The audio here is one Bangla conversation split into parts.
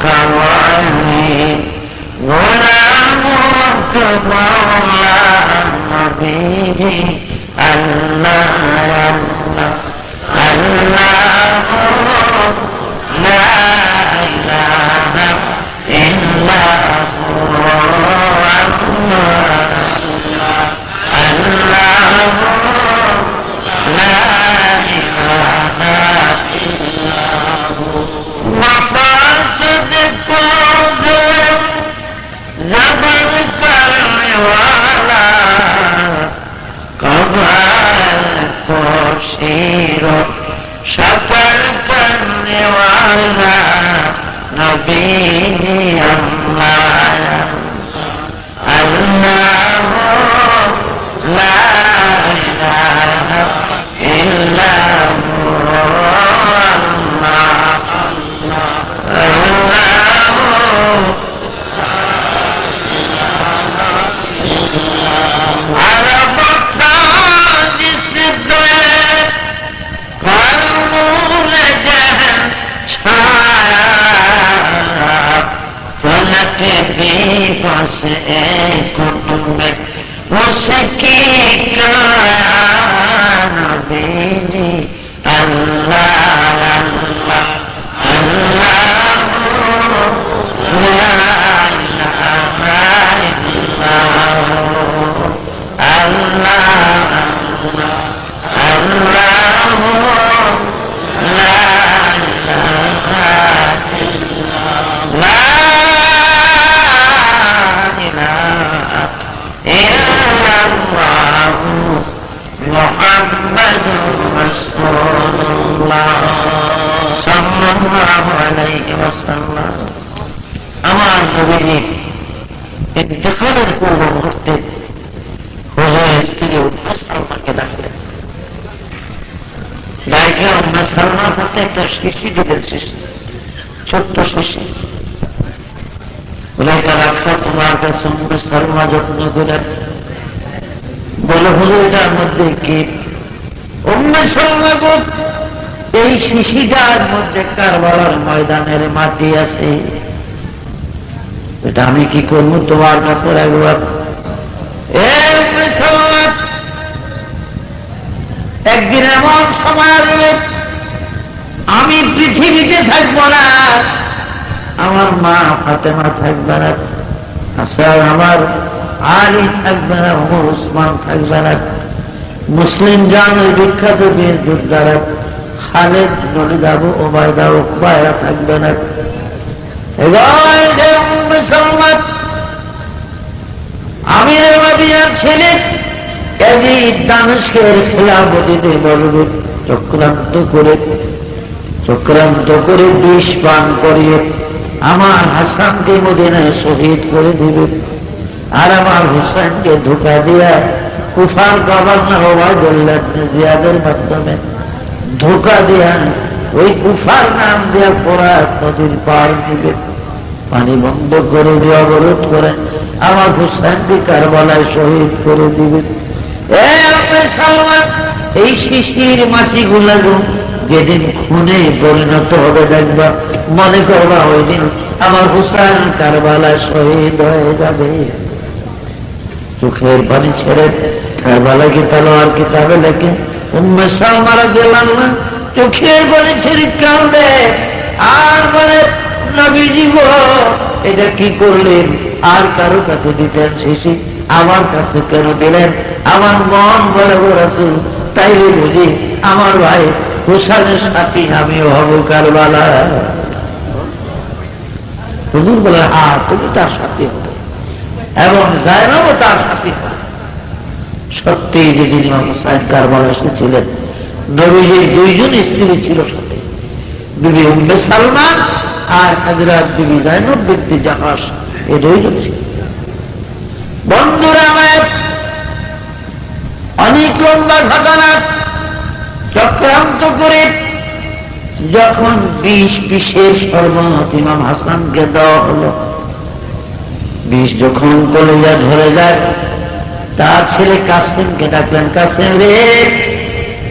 الله لا إله إلا هو الله فقير شریف سے کتب اس کے کان بیلی اللہ আলাইহি ওয়াসাল্লাম, আমার নবীজির ইন্তেকালের পূর্ব মুহূর্তে স্ত্রী সালমাকে ডাকলেন। ডাইকে উম্মে সালমার হাতে একটা শিশি দিলেন শিশি ছোট্ট শিশি। বলে এটা রাখা তোমার কাছে উম্মে সালমা যত্ন দিলেন বলে, হুজুর, এটার মধ্যে কি? উম্মে সালমা এই শিশিটার মধ্যে কারবালার ময়দানের মাটি আছে। এটা আমি কি করব তোমার কাছে একবার একদিন এমন সময় আসবে, আমি পৃথিবীতে থাকব না, আমার মা ফাতেমা থাকবে না আচ্ছা আমার আলী থাকবে না, ওমর উসমান থাকবে না, মুসলিম ওই বিখ্যাত বীর যোদ্ধারা খালেদ ওকবায়রা থাকবে না। চক্রান্ত করে চক্রান্ত করে বিষ পান করিয়ে আমার হাসানকে মদিনায় শহীদ করে দিবে। আর আমার হুসাইনকে ধোকা দিয়া কুফার গভর্নর ওবায়দুল্লাহ জিয়াদের মাধ্যমে ধোকা দিয়া, ওই কুফার নাম দিয়া ফোরাত নদীর পার দিবে। পানি বন্ধ করে দিয়ে অবরোধ করে আমার হুসাইনকে কারবালায় শহীদ করে দিবে। এই শিশির মাটি গুলা যেদিন খুনে পরিণত হবে দেখবা, মনে করবা ওই দিন আমার হুসাইন কারবালায় শহীদ হয়ে যাবে। চোখের পানি ছেড়ে কারবালা কি তালোয়ার কিতাবে লেখে সালমারা গেলাম না চোখের পানি ছেড়ে কাঁদে আর বলে, নবীজি গো, এটা কি করলেন? আর কারও কাছে দিতেন শেষে আমার কাছে কেন দিলেন? আমার মন বলে গো তাই বুঝি আমার ভাই হুসানের সাথী আমি হব কারবালা। হুজুর বলে হ্যাঁ তুমি তার সাথে হবে এবং জায়নাও তার সাথে হবে সত্যি যেদিন ইমাম হুসাইন কারবালা এসেছিলেন, নবীজির দুইজন স্ত্রী ছিল সাথে। বিবি উম্মে সালমান আর হাজরাত বিবি জাইনব ব্যক্তি জাহাজ এ দুইজন ছিল। বন্ধুরা আমার, অনেক লম্বা ঘটনা, চক্রান্ত করে যখন বিষ বিষের শরবত ইমাম হাসানকে দেওয়া হলো বিষ যখন কলেজা ধরে যায় তার ছেলে কাসিমকে ডাকলেন? কাসিম রে,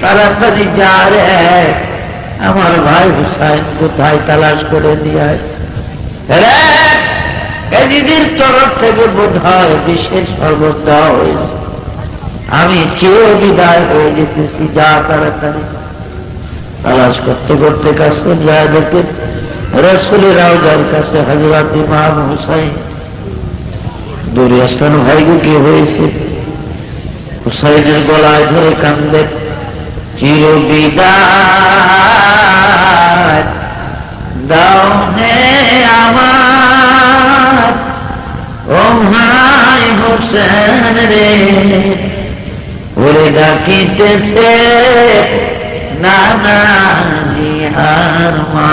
তাড়াতাড়ি যা রে। আমার ভাই হুসাইন কোথায় তালাশ করে দিয়ে আয়। রে এদিদির তরফ থেকে বোধ হয় শরবত দেওয়া হয়েছে। আমি চির বিদায় হয়ে যেতেছি, যা তাড়াতাড়ি। তালাশ করতে করতে কাছে যায় দেখে রসুলের রাউজার কাছে হজরত ইমাম হুসাইন। দূরে আসলাম ভাই গো কি হয়েছে। হুসাইনের গলায় ধরে কান্দে চির বিদায় আমার ও হোসেন রে, ওরে ডাকিতেছে নানা মা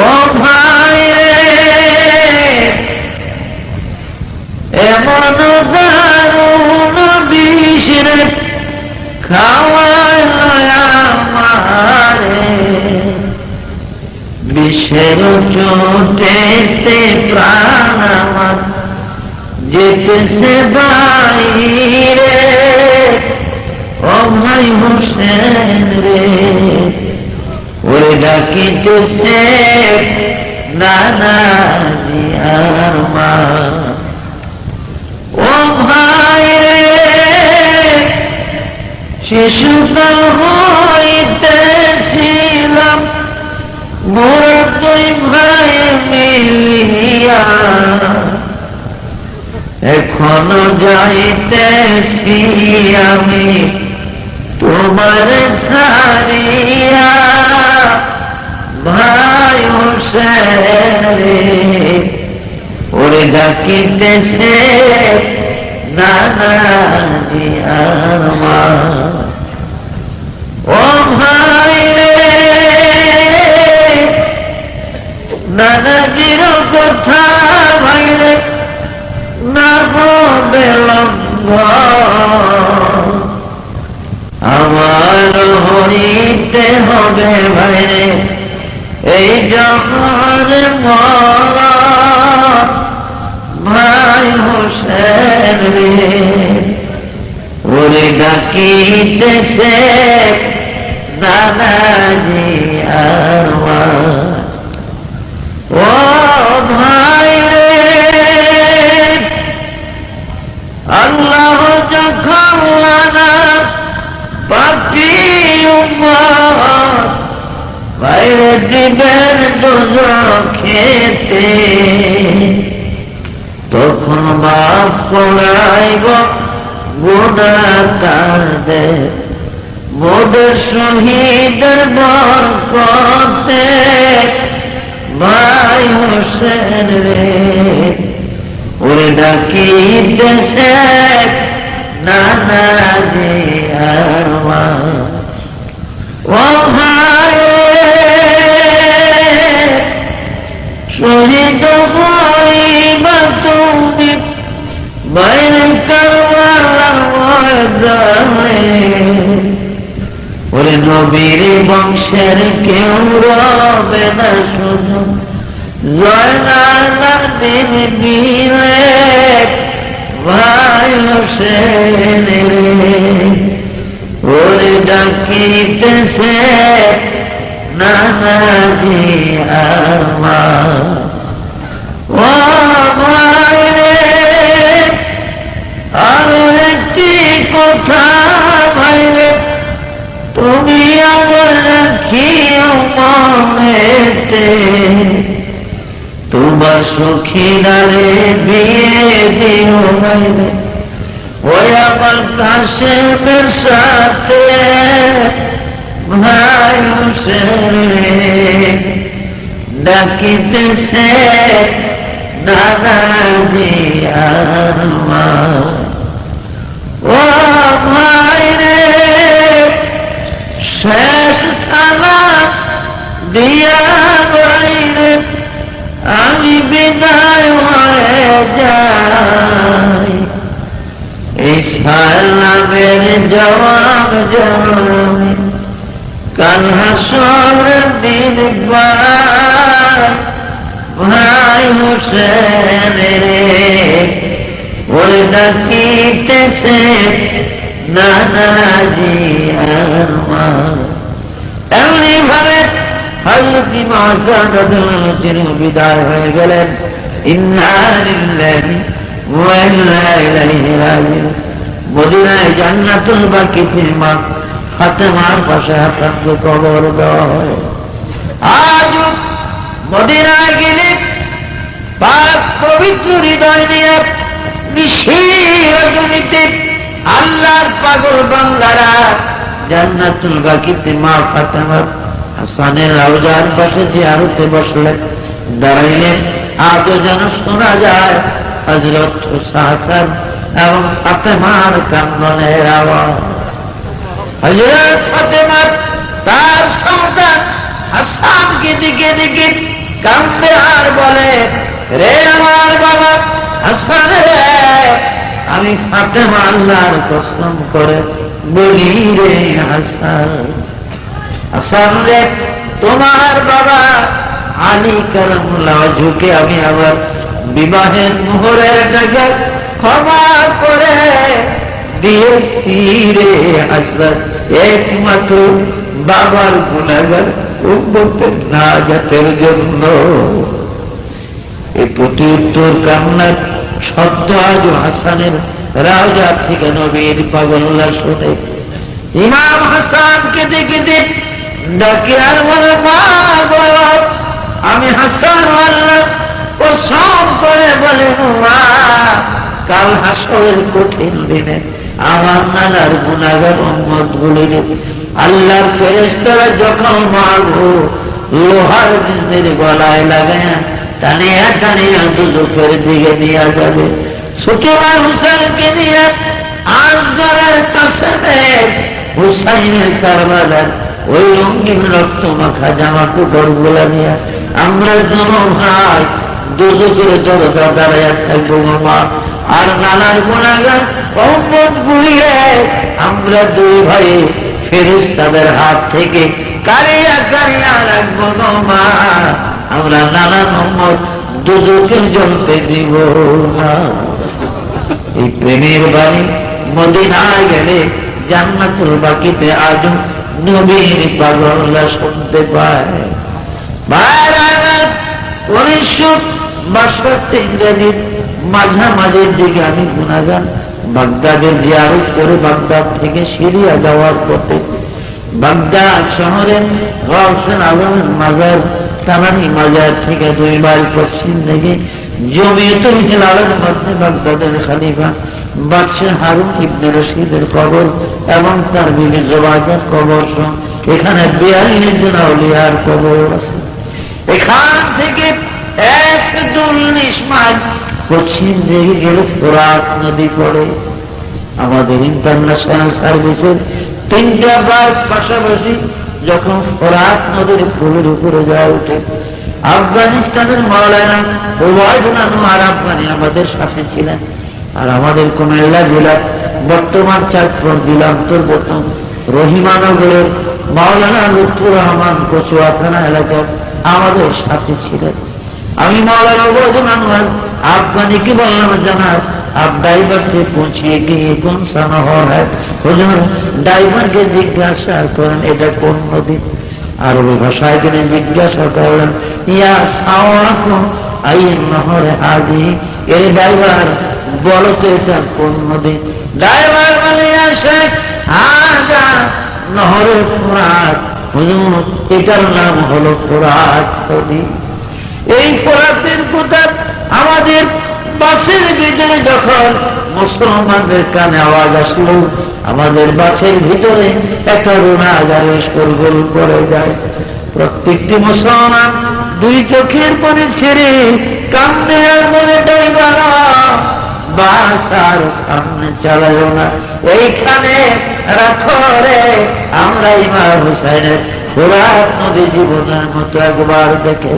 ও চোটেতে প্রাণ আমার যেতেছে বাইরে ও ভাই হোসেন রে ওরে ডাকিতেছে নানা মা ও ভাই রে হইতেছিলাম এখনও যাইতেছি আমি তোমার সারিয়া। ভাই রে ওরে ডাকিতেছে নানা জিয়ার মা ও ভাই নানাজির কথা ভাই রে না হবে লম্ব আমার হইতে হবে ভাই রে এই জমার মরা ভাই হোসেন ওরে ডাকিতেছে দাদাজি আর। ও ভাই রে, আল্লাহ যখন পাপি বাইরে দিবেন খেতে, তখন মাফ করাইব গোনা কাঁদে মোদের শহীদের বরকতে। ভাই হোসেন রে ওরে ডাকিতেছে নানা যে মা ও ভাই শহীদ হইবা তুমি বাইরে কারবার নবীর বংশের কেউ রবে না শুধু। জয়নালার দিন মিলে ভাই হোসেন ওরে ডাকিতেছে নানাজি আমার। ও ভাই রে, আর একটি কথা ভাই রে তুমি আমার রাখিও মনেতে তোমার সখীরারে বিয়ে দিও রে ওই আমার কাশেমের সাথে ভাই ডাকিতেছে দাদাজি আর কাল হাসরের দিন ভাই হোসেন রে ওরে ডাকিতেছে নানাজি এমনি ভাবে হজরত চির বিদায় হয়ে গেলেন। ইন্নালিল্লাহি ওয়া ইন্না ইলাইহি রাজিউন। মদিনায় জান্নাতুল বাকিতে মা ফাতেমার পাশে হাসানকে কবর দেওয়া হয় আজ মদিনায় গেলে পাক পবিত্র হৃদয় নিয়ে আল্লাহর পাগল বাংলারা জান্নাতুল বাকিতে মা ফাতেমার হাসানের রওজার পাশে যে আরতে বসলেন দাঁড়াইলেন আজও যেন শোনা যায় হজরত হাসান এবং ফাতেমার কান্দনের আওয়াজ। হজরত ফাতেমার তার সন্তান হাসানকে দিকে দিকে কান্দে আর বলে, রে আমার বাবা, হাসান রে, আমি ফাতেমা আল্লাহর কসম করে বলি রে হাসান। হাসান রে, তোমার বাবা আলী কারামুল্লাহ ঝুঁকে আমি আবার বিবাহের মোহরের টাকা ক্ষমা করে দিয়েছি রে হাসান একমাত্র বাবার গুণাগার উম্মতের না জাতের জন্য। এই প্রতি উত্তর কামনার শব্দ আজ হাসানের রাজা থেকে নবীর পাগল্লা শুনে। ইমাম হাসান কেঁদে কেঁদে ডাকে আর বলে, মা আমি হাসান আল্লাহ। কসম করে বলে, মা, কাল হাসরের কঠিন দিনে আমার নানার গুণাগার উম্মত গুলির আল্লাহর ফেরেস্তারা যখন মারবো লোহার জিনের গলায় লাগায় টানিয়া টানিয়া দুদকের দিকে নিয়ে যাবে। ছোটরা হুসাইনকে নিয়ে আসগরের কাছে হুসাইনের কারবালার ওই রঙিন রক্ত মাখা জামা টুকরগুলা নিয়ে আমরা জন ভাই দুদকের দরজা দাঁড়াইয়া থাকব, মামা। আর নানার গুণাগার অম্মত গুলিয়ে আমরা দুই ভাই ফেরুস তাদের হাত থেকে কারিয়া কারিয়া রাখব মা। আমরা নানা নম্বর দুদকের জ্বলতে দিব না। এই প্রেমের বাণী মদিনায় গেলে জান্নাতুল বাকিতে আজ নবীর পাগলা শুনতে পায়। উনিশশো বাষট্টি ইংরেজির মাঝামাঝির দিকে আমি গুণাগান বাগদাদের জিয়ারত করে বাগদাদ থেকে সিরিয়া যাওয়ার পথে বাগদাদ শহরের আলমের মাজার মাজার থেকে পশ্চিম জমিয়তুল হিলালের মধ্যে বাগদাদের খালিফা বাদশাহ হারুন ইবনে রশিদের কবর এবং তার বিবি জবাদের কবর এখানে বিয়াল্লিশ আউলিয়ার কবর আছে। এখান থেকে এক মাইল পশ্চিম দিকে গেলে ফোরাত নদী পড়ে। আমাদের ইন্টারন্যাশনাল সার্ভিসের তিনটা বাস পাশাপাশি যখন ফোরাত নদীর ফুলের উপরে যাওয়া উঠে, আফগানিস্তানের মৌলানা ওবায়দুল আফগানি আমাদের সাথে ছিলেন। আর আমাদের কুমিল্লা জেলার বর্তমান চাঁদপুর জেলা অন্তর্গত রহিমানগরের মাওলানা লুৎফুর রহমান কচুয়া থানা এলাকার আমাদের সাথে ছিলেন। আমি মাওলানা ওবায়দুল আনোয়ার আফগানিকে বললাম জানার आप ड्राइवर से पूछिए कि ये कौन सा নহর है হুজুর ড্রাইভারকে জিজ্ঞাসা করেন এটা কোন নদী আরবি ভাষায় তিনি জিজ্ঞাসা করলেন ইয়া সাওয়াকু আই নহরে হাজি এর ড্রাইভার বলো তো এটা কোন নদী ড্রাইভার বলে আসে হাজা নহরে ফোরাট হুজুর এটার নাম হলো ফোরাট নদী এই ফোরাতের কথা আমাদের বাসের ভিতরে যখন মুসলমানদের কানে আওয়াজ আসলো, আমাদের বাসের ভিতরে একটা রোনা আজারে গোল করে যায়। প্রত্যেকটি মুসলমান দুই চোখের পরে ছেড়ে কান্দে আর বলে আর সামনে চালায় না। এইখানে রাখো রে, আমরা ইমাম হুসাইনের ফোরাত নদী জীবনের মতো একবার দেখে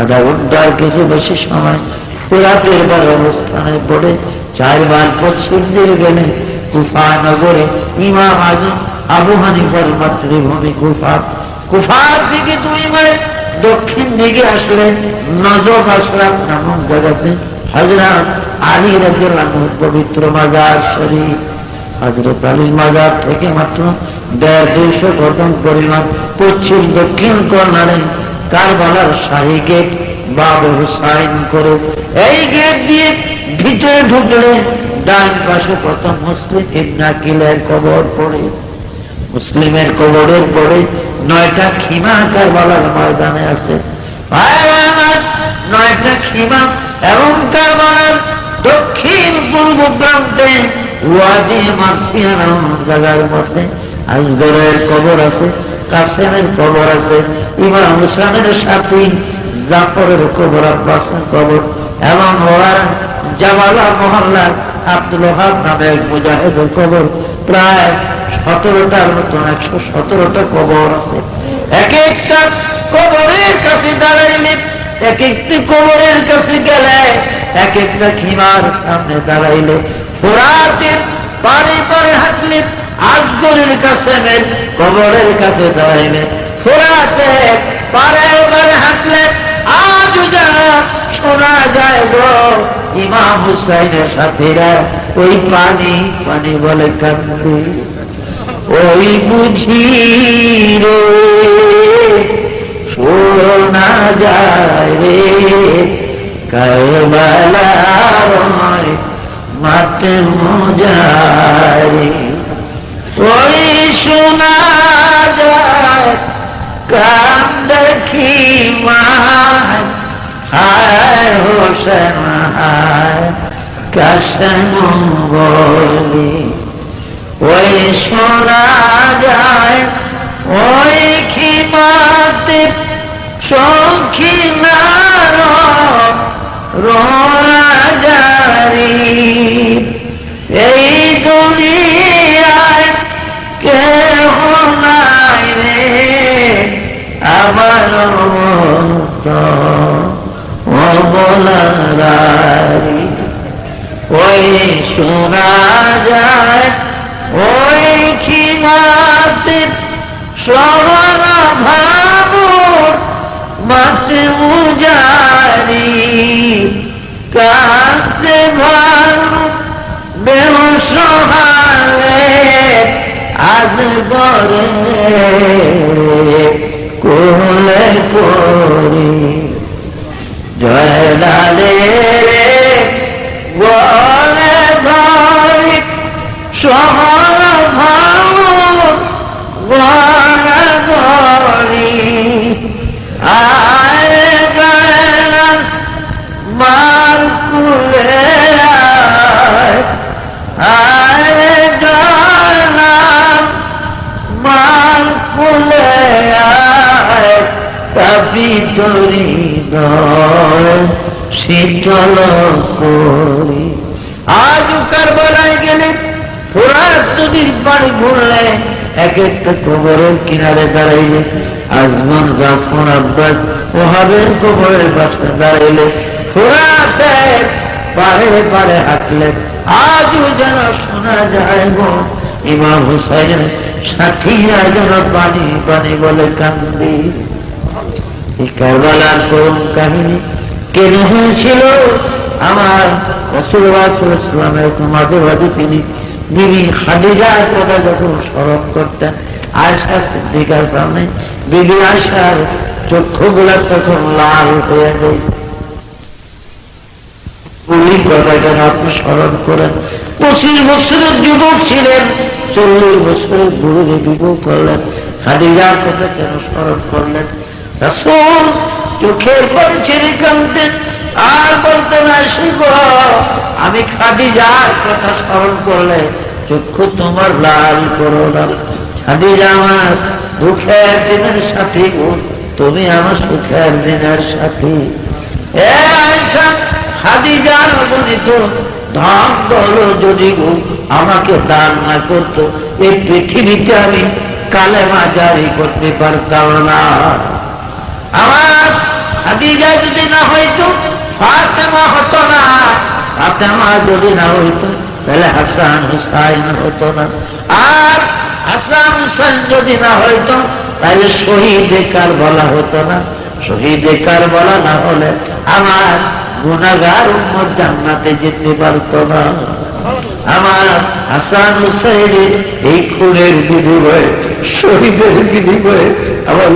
আধা ঘণ্টার কিছু বেশি সময়। রাতের বার অবস্থানে পড়ে চারবার পশ্চিম দিয়ে গেলেন কুফা নগরে ইমাম আজম আবু হানিফার মাতৃভূমি কুফা। কুফার দিকে দুই মাইল দক্ষিণ দিকে আসলেন, নজব আসলাম নামক জায়গাতে। হজরত আলী রাজিয়াল্লাহ পবিত্র মাজার শরীফ। হজরত আলীর মাজার থেকে মাত্র দেড় দুইশো কদম পরিমাণ পশ্চিম দক্ষিণ কর্নারে কারবালার শাহী গেট বাবু হুসাইন করে এই গেট দিয়ে ভিতরে ঢুকলে ডান পাশে প্রথম মুসলিম ইবনা কিলের কবর পড়ে। মুসলিমের কবরের পরে নয়টা খিমা কারবালার ময়দানে আছে। নয়টা খিমা এবং কারবালার দক্ষিণ পূর্ব প্রান্তে ওয়াদি নামক জায়গার মধ্যে। আজগরের কবর আছে। কাসেমের কবর আছে। ইমাম হুসানের সাথে জাফরের কবর, আব্বাসের কবর এবং ওয়ার জামালা মহল্লার আব্দুল ওহাব নামে এক মুজাহিদের কবর। প্রায় সতেরোটার মতন, একশো সতেরোটা কবর আছে। এক একটা কবরের কাছে দাঁড়াইলে এক একটি কবরের কাছে গেলে এক একটা খিমার সামনে দাঁড়াইলে, ফোরাতের পারে পারে হাঁটলে আজগরের কাছে নেন কবরের কাছে দাঁড়াইলে ফোরাতে পারে পারে হাঁটলে আজ যারা শোনা যায় গো, ইমাম হুসাইনের সাথীরা, ওই পানি পানি বলে কান্দে ওই বুঝি রে, শোনা যায় রে, কারবালার মাতে মজারে ওই শোনা যায় কান দেখি মায়? হায় ওই শোনা যায়, ওই খিমাতে সখিনার রাজারি এই দুনিয়ায় আমার মতো অবলারি ওই শোনা যায়, ওই খিমাতে সবার ভাবর মাতে মুজারি। কাছে ভালো বেহসহালে আজ গরে তরি শীতল করি। আজ গেলে ফোরাত নদীর পাড়ি ঘুরলে, এক একটা কবরের কিনারে দাঁড়াইলে আজমান জাফর আব্বাস ওহাবের কবরের পাশে দাঁড়াইলে পারে পারে হাঁটলে, আজও যেন শোনা যায় গো, ইমাম হুসাইনের সাথীরা যেন পানি পানি বলে কান্দি। এই কারবালার কাহিনী কেন হয়েছিল? আমার মাঝে মাঝে তিনি বিবি কথা যখন স্মরণ করতেন আয়সা সিদ্দিকার সামনে বিবি আয়সার তখন লাল হয়ে যায় কথাটা আপনি স্মরণ করেন। পঁচিশ বছরের যুবক ছিলেন, চল্লিশ বছরের বুড়ো বিবাহ করলেন খাদিজার কথা কেন স্মরণ করলেন? রাসূল চোখের পরে ছেড়ে আর বলতেন আসি গো আমি কথা স্মরণ করলে চক্ষু তোমার লাল করো না। খাদিজা আমার, দুঃখের দিনের সাথী তুমি আমার সুখের দিনের সাথী। এ আয়েশা, খাদিজার অগণিত ধন যদি গো আমাকে দান না করতো, এই পৃথিবীতে আমি কালেমা জারি করতে পারতাম না। আমার খাদিজা যদি না হইতো, ফাতেমা হতো না, ফাতেমা যদি না হইতো, তাহলে হাসান হুসাইন হতো না। আর হাসান হুসাইন যদি না হইতো, তাহলে শহীদ কার বলা হতো না। শহীদ কার বলা না হলে আমার গুণাগার উম্মত জান্নাতে যেতে পারতো না। আমার হাসান হুসাইনের এই খুনের বিনিময়ে, শহীদের বিনিময়ে আমার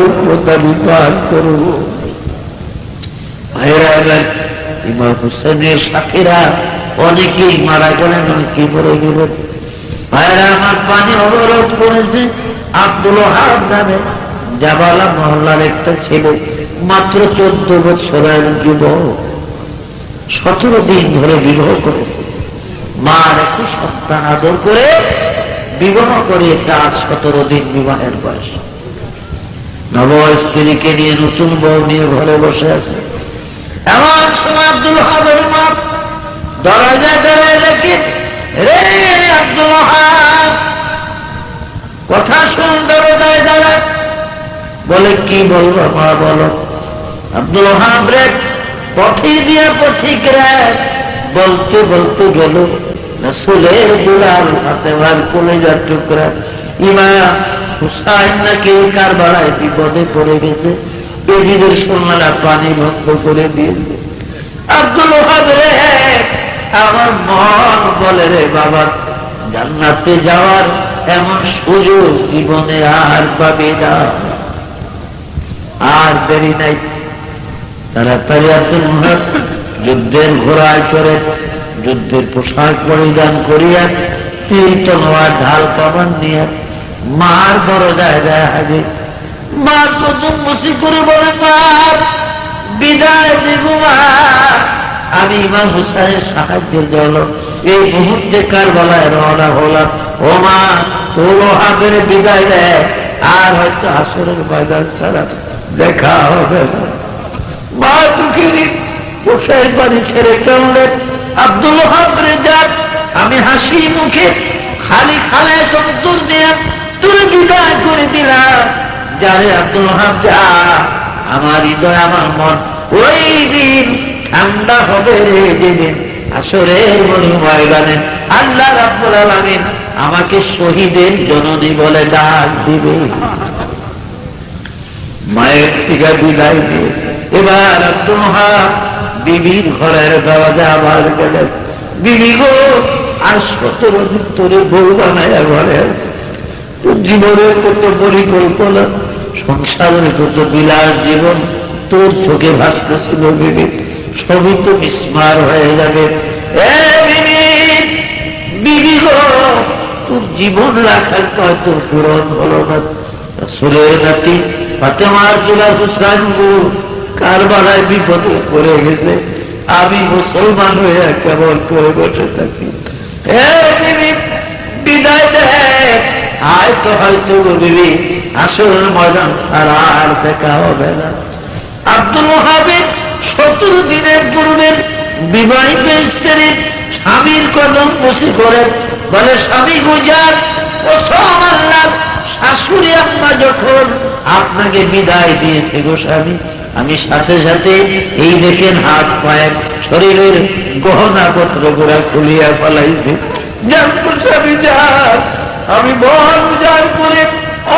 আমি পান করব ইমাম হুসেনের সাথীরা অনেকেই মারা গেলেন অনেকেই মরে গেলেন ভাইরা আমার পানি অবরোধ করেছে আব্দুল হাব নামে জাবালা মহল্লার একটা ছেলে মাত্র চোদ্দ বছরের যুবক সতেরো দিন ধরে বিবাহ করেছে মার একটি সন্তান আদর করে বিবাহ করিয়েছে আজ সতেরো দিন বিবাহের বয়স নব স্ত্রীকে নিয়ে নতুন বউ নিয়ে ঘরে বসে আছে? এমন সময় আব্দুল হাবের মা দরজায় দাঁড়ায় দেখি, রে আব্দুল হাব কথা শুন, দরজায় দাঁড়ায়। বলে, কি বলব মা, বলো। আব্দুল হাব রে, পথি দিয়ে পথিক রে বলতে বলতে গেল। রসুলের দুলাল ফাতেমার কলেজার টুকরা। ইমা হুসাইন নাকি বিপদে পড়ে গেছে। বেদিদের পানি করে দিয়েছে। আব্দুল আমার মন বলে রে বাবা, জান্নাতে যাওয়ার এমন সুযোগ জীবনে আর পাবে না। আর দেরি নাই। তাড়াতাড়ি আব্দুল ওহাব যুদ্ধের ঘোড়ায় চড়ে, যুদ্ধের পোশাক পরিধান করিয়া তীর তনোয়ার ঢাল কামান নিয়ে মার দরজায় দেয় হাজির মা কদম মুসি করে বলে মা বিদায় দিগু মা। আমি ইমাম হুসাইনের সাহায্যের জন্য এই মুহূর্তে কার বলায় রওনা হলাম। ও মা, তোর হাতের বিদায় দেয় আর হয়তো আসরের বাজার ছাড়া দেখা হবে মা চোখের পানি ছেড়ে চললেন। আব্দুল হাবরে যাক আমি হাসি মুখে খালি খালায় তন্তর দিয়ে তুই বিদায় করে দিলাম। যারে আব্দুল যা, আমার হৃদয়, আমার মন, ওই দিন ঠান্ডা হবে যেদিন আসরের মনি ময়দানে। আল্লাহ আলামিন আমাকে শহীদের জননী বলে ডাক দিবে। মায়ের থেকে বিদায় দিয়ে এবার আব্দুল হাব বিবির ঘরের দরজা আবার গেলেন। বিবি গো, আর সতেরো দিন তোরে বউ বানায় ঘরে আছে। তোর জীবনের কত পরিকল্পনা, সংসারের কত বিলাস জীবন, তোর চোখে ভাসতেছিল বিবি, সবই তো বিস্মার হয়ে যাবে। তোর জীবন রাখার তো হয়তো পূরণ হলো না। সুরের নাতি ফাতেমার জুলার হুসাইন গো, কারবালায় বিপদে পড়ে গেছে। আমি মুসলমান হয়ে কেমন করে বসে থাকি। বিদায় দেয় হয়তো বিবি, আসল আর দেখা হবে না। আব্দুল মহাবিদ সতেরো দিনের পূর্বের বিবাহিত স্ত্রীর স্বামীর কদম বসে করে বলে, স্বামী গুজার ও আল্লাহ শাশুড়ি আম্মা যখন আপনাকে বিদায় দিয়েছে গো স্বামী, আমি সাথে সাথে এই দেখেন হাত পায়ের শরীরের গহনা পত্র গোড়া খুলিয়া ফলাইছে। যান স্বামী আমি মন উজাড় করে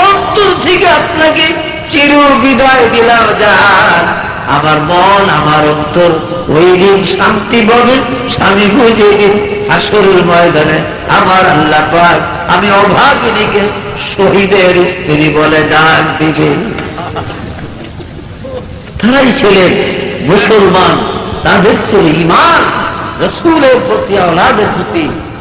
অন্তর থেকে আপনাকে চির বিদায় দিলাম যান আমার মন, আমার অন্তর, ওই দিন শান্তি পাবে, স্বামী বুঝে দিন আসরের ময়দানে আমার আল্লাহ পাক আমি অভাগিনীকে শহীদের স্ত্রী বলে ডাক দিবে। তারাই ছিলেন মুসলমান, তাদের ছিল ইমান রসুলের প্রতি, আওলাদের প্রতি।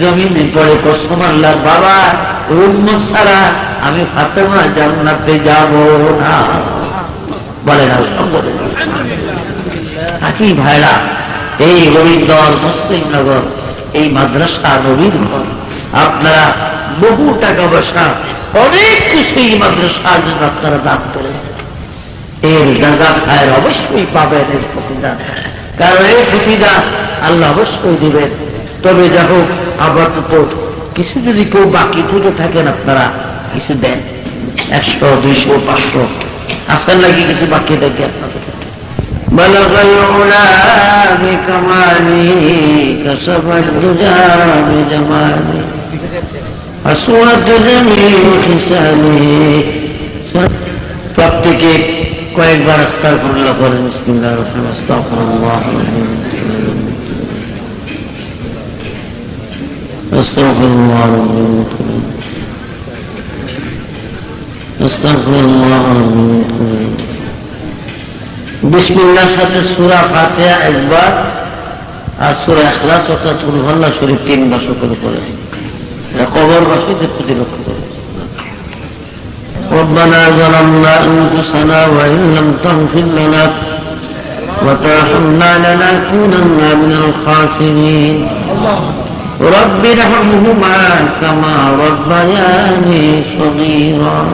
জমিনে পড়ে কসম আল্লাহ বাবা, উম্মত ছাড়া আমি ফাতেমা জান্নাতে যাব না। বলেন আলহামদুলিল্লাহ। আছি ভাইরা, এই গোবিন্দর মুসলিম নগর, এই মাদ্রাসা নবীর ঘর আপনারা বহু টাকা পয়সা, অনেক কিছু এই মাদ্রাসার জন্য আপনারা দান করেছেন। এর গাজা খায়ের অবশ্যই পাবেন এর প্রতিদান। কারণ এর প্রতিদান আল্লাহ অবশ্যই দিবেন। তবে দেখো আপাতত কিছু যদি কেউ বাকি থেকে থাকেন আপনারা কিছু দেন একশো দুইশো পাঁচশো আসেন নাকি কিছু বাকি থাকে আপনাদের بلغ العلا بكماله كسب الدجى بجماله حسونة جميع خصاله প্রত্যেকে কয়েকবার আস্তাগফিরুল্লাহ করেন বিসমিল্লাহির রহমানির রহিম আস্তাগফিরুল্লাহ আস্তাগফিরুল্লাহ আস্তাগফিরুল্লাহ বিসমিল্লাহর সাথে সূরা ফাতিহা একবার আর সূরা ইখলাস অর্থাৎ কুল হুয়াল্লাহ শরীফ তিন বছর করে পড়ে এটা কবর বাসীদের প্রতি লক্ষ্য করে ربنا ظلمنا أنفسنا وإن لم تغفر لنا وترحمنا لنكونن من الخاسرين رب ارحمهما كما ربياني صغيرا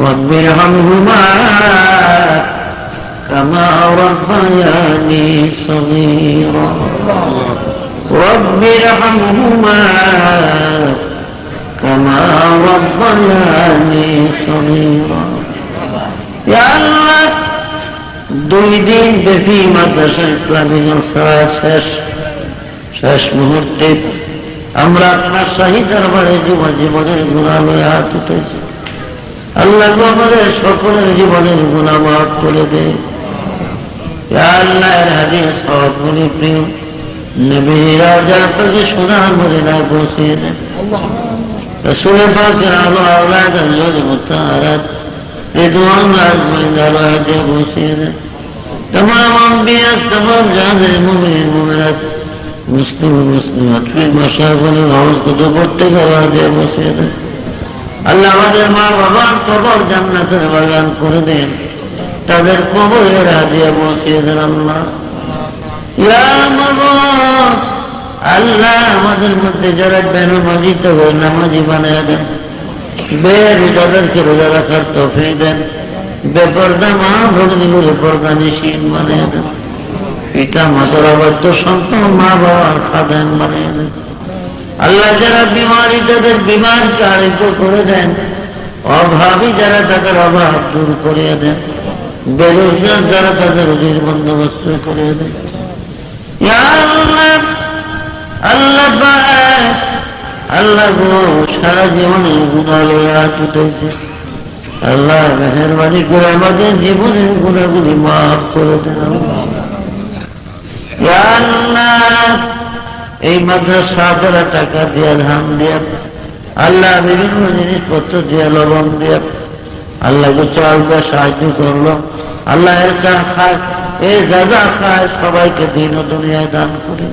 رب ارحمهما كما ربياني صغيرا رب ارحمهما كما ربياني صغيرا يا الله দুই দিন ব্যাপী মাদ্রাসা ইসলামী জলসা শেষ শেষ মুহূর্তে আমরা আপনার শাহী দরবারে জীবন জীবনের গুণা লয়ে হাত উঠেছি। আল্লাহ আমাদের সকলের জীবনের গুণা মাফ করে দে। আল্লাহের হাদিস সবগুলি প্রেম নবীরাও যার প্রতি সোনার মদিনায় পৌঁছিয়ে দেন। রসুলের পাকের আলো আওলাদ আল্লাহ মুতারাত রিদওয়ান আজমাইন আলাদে পৌঁছিয়ে দেন। তমাম আম্বিয়া, তমাম জাহাদের মুমিন, মুমিনাত মুসলিম মুসলিমাত ফির মাসাফনের নামাজ কত পড়তে গেল বসে আল্লাহ আমাদের মা বাবার কবর জান্নাতের বাগান করে দেন। তাদের কবরের হাদিয়া বসিয়ে দেন আল্লাহ। আল্লাহ আমাদের মধ্যে যারা বেনমাজি তো নামাজি বানিয়ে দেন, বের তাদেরকে রোজা রাখার তফে দেন, বেপর্দা মা ভগ্নিগুলো পর্দা নিশীন বানিয়ে দেন। পিতা, মাতার অবাধ্য সন্তান, মা বাবার খাদেন দেন আল্লাহ যারা বিমারি তাদের বিমারকে আরোগ্য করে দেন, অভাবী যারা তাদের অভাব দূর করিয়ে দেন, বেরোজগার যারা তাদের রুজির বন্দোবস্ত করিয়ে দেন। আল্লাহ আল্লাহ গো, সারা জীবনে গুণালয় উঠেছে। আল্লাহ মেহরবানি করে আমাদের জীবনের গুণাগুলি মাফ করে দেন। এই মাদ্রাসা যারা টাকা দিয়া, ধান দিয়া, আল্লাহ বিভিন্ন জিনিসপত্র দিয়া, লবণ দিয়া। আল্লাহ গো চাল সাহায্য করল। আল্লাহ এর চা খায়, এ যা যা খায় সবাইকে দিন ও দুনিয়ায় দান করে।